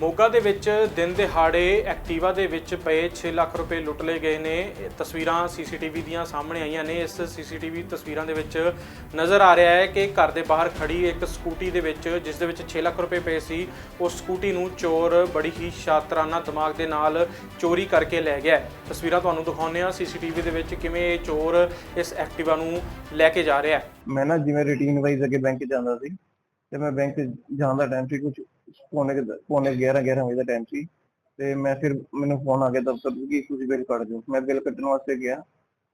ਮੋਗਾ ਦੇ ਵਿੱਚ ਦਿਨ ਦਿਹਾੜੇ ਐਕਟਿਵਾ ਦੇ ਵਿੱਚ ਪਏ 6 ਲੱਖ ਰੁਪਏ ਲੁੱਟ ਲਏ ਗਏ ਨੇ। ਇਹ ਤਸਵੀਰਾਂ ਸੀਸੀਟੀਵੀ ਦੀਆਂ ਸਾਹਮਣੇ ਆਈਆਂ ਨੇ। ਇਸ ਸੀਸੀਟੀਵੀ ਤਸਵੀਰਾਂ ਦੇ ਵਿੱਚ ਨਜ਼ਰ ਆ ਰਿਹਾ ਹੈ ਕਿ ਘਰ ਦੇ ਬਾਹਰ ਖੜੀ ਇੱਕ ਸਕੂਟੀ ਦੇ ਵਿੱਚ, ਜਿਸ ਦੇ ਵਿੱਚ 6 ਲੱਖ ਰੁਪਏ ਪਏ ਸੀ, ਉਸ ਸਕੂਟੀ ਨੂੰ ਚੋਰ ਬੜੀ ਹੀ ਸ਼ਾਤਰਾਨਾ ਦਿਮਾਗ ਦੇ ਨਾਲ ਚੋਰੀ ਕਰਕੇ ਲੈ ਗਿਆ ਤਸਵੀਰਾਂ ਤੁਹਾਨੂੰ ਦਿਖਾਉਂਦੇ ਹਾਂ ਸੀਸੀਟੀਵੀ ਦੇ ਵਿੱਚ ਕਿਵੇਂ ਇਹ ਚੋਰ ਇਸ ਐਕਟਿਵਾ ਨੂੰ ਲੈ ਕੇ ਜਾ ਰਿਹਾ ਹੈ। ਮੈਂ ਨਾ ਜਿਵੇਂ ਰੂਟੀਨ ਵਾਈਜ਼ ਅੱਗੇ ਬੈਂਕ ਜਾਂਦਾ ਸੀ, ਤੇ ਮੈਂ ਬੈਂਕ ਜਾਣ ਦਾ ਟਾਈਮ ਸੀ ਕੁਝ ਪੌਣੇ ਕੁ ਦ- ਪੌਣੇ 11 11 ਵਜੇ ਦਾ ਟਾਈਮ ਸੀ ਤੇ ਮੈਂ ਫਿਰ ਮੈਨੂੰ ਫੋਨ ਆ ਗਿਆ ਦਫ਼ਤਰ ਤੋਂ ਕਿ ਤੁਸੀਂ ਬਿੱਲ ਕੱਢ ਦਿਓ। ਮੈਂ ਬਿੱਲ ਕੱਢਣ ਵਾਸਤੇ ਗਿਆ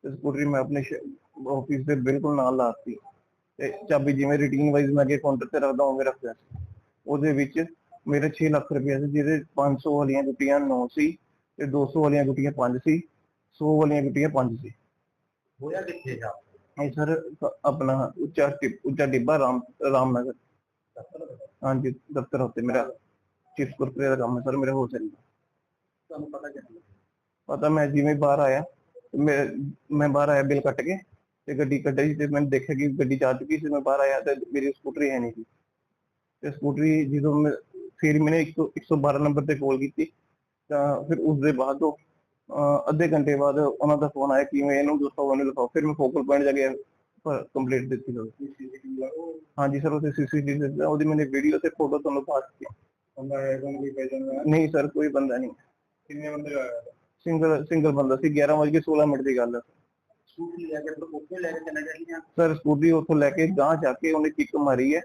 ਤੇ ਸਕੂਟਰੀ ਮੈਂ ਆਪਣੇ ਆਫਿਸ ਦੇ ਬਿਲਕੁਲ ਨਾਲ ਲਾਤੀ ਤੇ ਚਾਬੀ ਜਿਵੇਂ ਰੂਟੀਨ ਵਾਈਜ਼ ਮੈਂ ਅੱਗੇ ਕਾਊਂਟਰ ਤੇ ਰੱਖਦਾ ਉਵੇਂ ਰੱਖਿਆ ਸੀ ਉਹਦੇ ਵਿੱਚ ਮੇਰੇ 6 ਲੱਖ ਰੁਪਏ ਸੀ ਜਿਹਦੇ 500 ਵਾਲੀਆਂ ਗੁੱਟੀਆਂ 9 ਸੀ ਤੇ 200 ਵਾਲੀਆਂ ਗੁੱਟੀਆਂ 5 ਸੀ 100 ਵਾਲੀਆਂ ਗੁੱਟੀਆਂ 5 ਸੀ। ਹੋਇਆ ਕਿੱਥੇ ਜਾ? ਇਹ ਸਰ ਆਪਣਾ ਉੱਚਾ ਟਿ- ਉੱਚਾ ਡਿੱਬਾ ਰਾਮ ਰਾਮਨਗਰ। ਹਾਂਜੀ ਦਫ਼ਤਰ ਉੱਤੇ ਮੇਰਾ ਚਿਪਸ ਕੁਰਕਰੇ ਦਾ ਕੰਮ ਹੈ ਸਰ ਮੇਰਾ ਹੋਲਸੇਲ ਤੁਹਾਨੂੰ ਪਤਾ ਕਿੱਥੇ ਪਤਾ ਮੈਂ ਜਿਵੇਂ ਬਾਹਰ ਆਇਆ ਤੇ ਮੈਂ ਮੈਂ ਬਾਹਰ ਆਇਆ ਬਿੱਲ ਕੱਟ ਕੇ ਤੇ ਗੱਡੀ ਕੱਢੀ ਤੇ ਮੈਂ ਦੇਖਿਆ ਕਿ ਗੱਡੀ ਜਾ ਚੁੱਕੀ ਸੀ ਮੈਂ ਬਾਹਰ ਆਇਆ ਤੇ ਮੇਰੀ ਸਕੂਟਰੀ ਹੈ ਨਹੀਂ ਸੀ। ਤੇ ਸਕੂਟਰੀ ਜਦੋਂ ਮੈਂ ਫਿਰ 100 112 ਨੰਬਰ ਤੇ ਕਾਲ ਕੀਤੀ ਤਾਂ ਫਿਰ ਉਸ ਦੇ ਬਾਅਦ ਉਹ ਅੱਧੇ ਘੰਟੇ ਬਾਅਦ ਉਹਨਾਂ ਦਾ ਫੋਨ ਆਇਆ ਕਿ ਮੈਂ ਇਹਨੂੰ ਦੱਸੋ ਉਹਨੂੰ ਲਿਖਾਓ ਫਿਰ ਮੈਂ ਫੋਕਲ ਪੁਆਇੰਟ ਜਾ ਕੇ ਕੰਪਲੀਟ ਦਿੱਤੀ ਉਹ ਹਾਂਜੀ ਸਰ ਉਹਦੇ ਸੀਸੀਟੀਵੀ ਉਹਦੀ ਮੈंने ਵੀਡੀਓ ਤੇ ਫੋਟੋ ਤੁਹਾਨੂੰ ਪਾਸ ਕੀਤੀ ਬੰਦਾ ਹੈ ਕੋਈ ਦਾ ਨਹੀਂ ਸਰ ਕੋਈ ਬੰਦਾ ਨਹੀਂ। ਕਿੰਨੇ ਬੰਦੇ ਆਏ ਸਿੰਗਲ ਸਿੰਗਲ ਬੰਦਾ ਸੀ 11:16 ਮਿੰਟ ਦੀ ਗੱਲ ਹੈ ਸਕੂਟੀ ਲੈ ਕੇ ਉੱਥੇ ਲੈ ਕੇ ਚਲੇ ਗਏ ਸਰ ਸਕੂਟਰੀ ਉੱਥੋਂ ਲੈ ਕੇ ਗਾਂਹ ਜਾ ਕੇ ਉਹਨੇ ਕਿੱਕ ਮਾਰੀ ਹੈ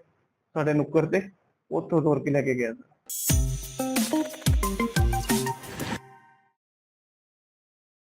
ਸਾਡੇ ਨੁੱਕਰ ਤੇ। ਉੱਥੋਂ ਤੋੜ ਕੇ ਲੈ ਕੇ ਗਿਆ। ਸਰ